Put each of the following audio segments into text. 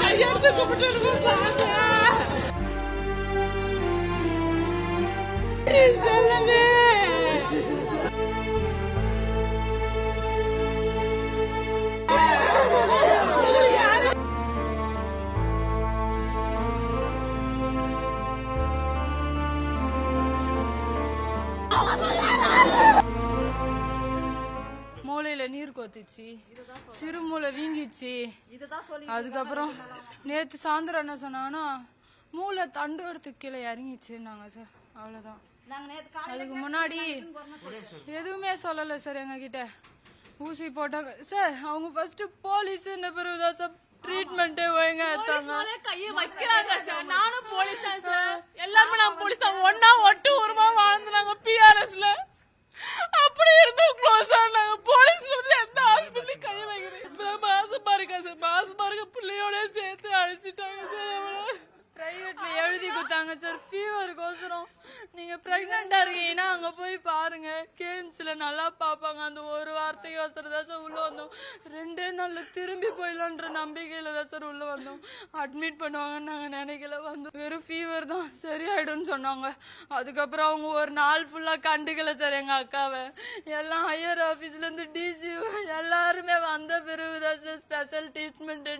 கையெடுத்து கும்பிட்டு இருக்கோம் சாமி சொல்லுங்க நீர் கொத்துச்சு சிறுமூளை வீங்கிச்சு. அதுக்கப்புறம் நேத்து சாயந்தரம் என்ன சொன்னாங்கன்னா மூளை தண்டு எடுத்து கீழே இறங்கிச்சுன்னாங்க சார். அவ்வளவுதான். அதுக்கு முன்னாடி எதுவுமே சொல்லல சார் எங்க கிட்ட ஊசி போட்டாங்க சார் அவங்க ஃபர்ஸ்ட் போலீஸ் பிறகுதான் சார் ட்ரீட்மெண்ட்டே மேலே கையை வைக்கிறாங்க சார். நானும் போலீஸ் எல்லாமே நான் போலீஸ். ஒன்னா ஒட்டு உருமா más amarga por leones de entrar en su tarjeta de la பிரைவேட்ல எழுதி கொடுத்தாங்க சார் ஃபீவருக்கோசரம் நீங்க பிரெக்னெண்டா இருக்கீங்கன்னா அங்க போய் பாருங்க. கேம்ஸ்ல நல்லா பார்ப்பாங்க. அந்த ஒரு வார்த்தைக்கு வசரம் தான் சார் உள்ள வந்தோம். ரெண்டே நாள்ல திரும்பி போயிடலான்ற நம்பிக்கையில தான் சார் உள்ள வந்தோம். அட்மிட் பண்ணுவாங்கன்னு நாங்க நினைக்கல. வந்தோம் வெறும் ஃபீவர் தான் சரியாயிடும்னு சொன்னாங்க. அதுக்கப்புறம் அவங்க ஒரு நாள் ஃபுல்லா கண்டுக்கல சார் எங்க அக்காவை. எல்லாம் ஹையர் ஆபீஸ்ல இருந்து டிசி எல்லாருமே வந்த பிறகுதான் சார் ஸ்பெஷல் ட்ரீட்மெண்ட்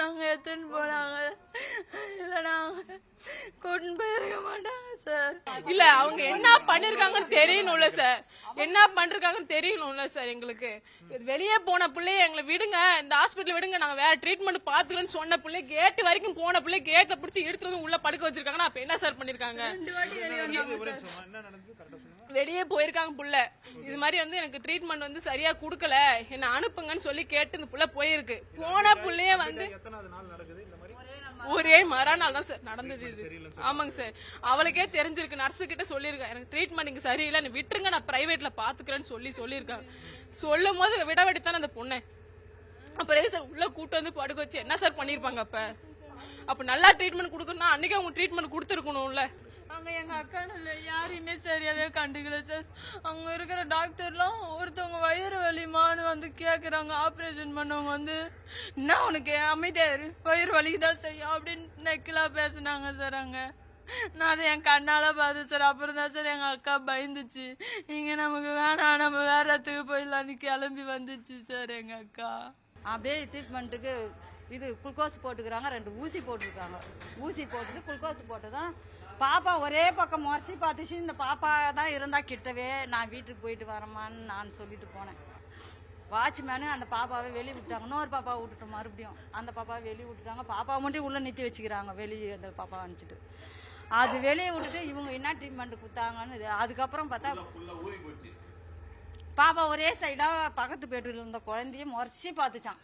நாங்க எடுத்துன்னு போனாங்க. இல்லைனா கூட்டின்னு போயிருக்க மாட்டாங்க சார். இல்ல அவங்க என்ன பண்ணிருக்காங்கன்னு தெரியணும்ல சார். என்ன பண்றாங்கன்னு தெரியணும்ல சார் எங்களுக்கு. வெளியே போன பிள்ளைய எங்களை விடுங்க. இந்த ஹாஸ்பிட்டல் விடுங்க. நாங்க வேற ட்ரீட்மெண்ட் பாத்துக்கிறோம்னு சொன்ன பிள்ளை கேட் வரைக்கும் போன பிள்ளை கேட்ல பிடிச்சி எடுத்துட்டு வந்து உள்ள படுக்க வச்சிருக்காங்க அப்ப என்ன சார் பண்ணிருக்காங்க? வெளியே போயிருக்காங்க புள்ள. இது மாதிரி வந்து எனக்கு ட்ரீட்மெண்ட் வந்து சரியா குடுக்கல. என்ன அனுப்புங்கன்னு சொல்லி கேட்டு இந்த புள்ள போயிருக்கு. போன புள்ளைய வந்து ஒரே மறுநாள் தான் சார் நடந்தது இது. ஆமாங்க சார். அவளுக்கே தெரிஞ்சிருக்கு. நர்ஸு கிட்ட சொல்லியிருக்கேன் எனக்கு ட்ரீட்மெண்ட் இங்கே சரியில்லை. நீ விட்டுருங்க நான் பிரைவேட்ல பாத்துக்கிறேன்னு சொல்லி சொல்லியிருக்காங்க சொல்லும் போது விடவெடித்தானே அந்த பொண்ணை. அப்புறம் சார் உள்ள கூட்டு வந்து படுக்க வச்சு என்ன சார் பண்ணியிருப்பாங்க அப்ப? அப்ப நல்லா ட்ரீட்மெண்ட் கொடுக்கணும்னா அன்னைக்கு அவங்க ட்ரீட்மெண்ட் கொடுத்துருக்கணும்ல. அங்க எங்க அக்கான்னு இல்லை யாரையுமே சரியாவே கண்டுக்கல சார். அங்க இருக்கிற டாக்டர்லாம் ஒருத்தவங்க வயிறு வலிமான்னு வந்து கேக்குறாங்க ஆபரேஷன் பண்ணவங்க வந்து என்ன உனக்கு? அமைதியாரு வயிறு வலிக்குதான் செய்யும் அப்படின்னு நெக்கிலா பேசுனாங்க சார் அங்க. நான் அதை என் கண்ணால பார்த்தேன் சார். அப்புறம் தான் சார் எங்க அக்கா பயந்துச்சு. இங்க நமக்கு வேணாம் நம்ம வேற இடத்துக்கு போயிடலான்னு கிளம்பி வந்துச்சு சார் எங்க அக்கா. அப்படியே ட்ரீட்மெண்ட்டுக்கு இது குளுக்கோஸ் போட்டுக்கிறாங்க ரெண்டு ஊசி போட்டிருக்காங்க. ஊசி போட்டுட்டு குளுக்கோஸ் போட்டு தான் பாப்பா ஒரே பக்கம் முறைச்சி பார்த்துச்சு. இந்த பாப்பா தான் இருந்தா கிட்டவே நான் வீட்டுக்கு போயிட்டு வரமான்னு நான் சொல்லிட்டு போனேன். வாட்ச்மேனு அந்த பாப்பாவை வெளியே விட்டாங்க. இன்னொரு பாப்பாவை விட்டுட்டோம் மறுபடியும் அந்த பாப்பாவை வெளியே விட்டுட்டாங்க. பாப்பாவை மட்டும் உள்ளே நிறுத்தி வச்சுக்கிறாங்க வெளியே அந்த பாப்பாவை அனுப்பிச்சிட்டு. அது வெளியே விட்டுட்டு இவங்க என்ன ட்ரீட்மெண்ட் கொடுத்தாங்கன்னு இது. அதுக்கப்புறம் பார்த்தா பாப்பா ஒரே சைடா பக்கத்து பெட்ரூம்ல இருந்த குழந்தைய முறைச்சி பார்த்துச்சான்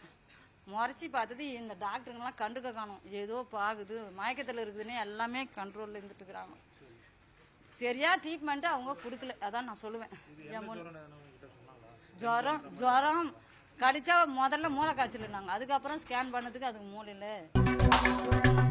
முறைச்சி பார்த்தது இந்த டாக்டருங்கெல்லாம் கண்டுக்க காணும். ஏதோ பாகுது மயக்கத்தில் இருக்குதுன்னு எல்லாமே கண்ட்ரோலில் இருந்துட்டு இருக்கிறாங்க. சரியா ட்ரீட்மெண்ட்டு அவங்க கொடுக்கல. அதான் நான் சொல்லுவேன். ஜுரம் ஜுரம் கடிச்சா முதல்ல மூளை காய்ச்சல்னாங்க அதுக்கப்புறம் ஸ்கேன் பண்ணதுக்கு அதுக்கு மூளையில்.